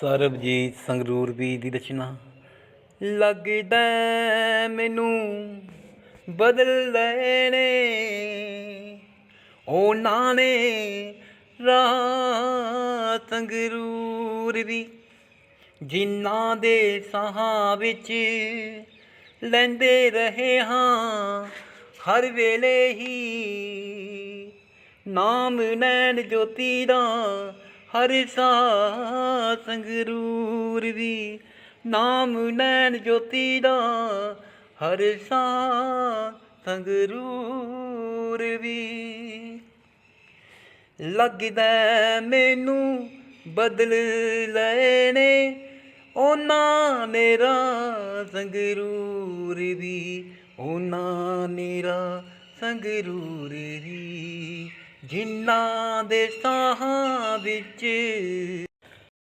ਸਰਬਜੀਤ ਸੰਗਰੂਰ ਵੀ ਦੀ ਰਚਨਾ। ਲੱਗਦਾ ਮੈਨੂੰ ਬਦਲ ਲੈਣੇ। ਉਹਨਾਂ ਨੇ ਰਾਹ ਸੰਗਰੂਰ ਵੀ ਜਿਨ੍ਹਾਂ ਦੇ ਸਾਹਾਂ ਵਿੱਚ ਲੈਂਦੇ ਰਹੇ ਹਾਂ, ਹਰ ਵੇਲੇ ਹੀ ਨਾਮ ਨੈਣ ਜੋਤੀ ਦਾ ਹਰ ਸਾਹ ਸੰਗਰੂਰ ਦੀ ਨਾਮ ਨੈਣ ਜੋਤੀ ਦਾ ਹਰ ਸਾਹ ਸੰਗਰੂਰ ਵੀ। ਲੱਗਦਾ ਮੈਨੂੰ ਬਦਲ ਲੈਣੇ ਉਹਨਾਂ ਮੇਰਾ ਸੰਗਰੂਰ ਦੀ ਉਹਨਾਂ ਮੇਰਾ ਸੰਗਰੂਰ ਦੀ ਜਿਨ੍ਹਾਂ ਦੇ ਸਾਹਾਂ ਵਿੱਚ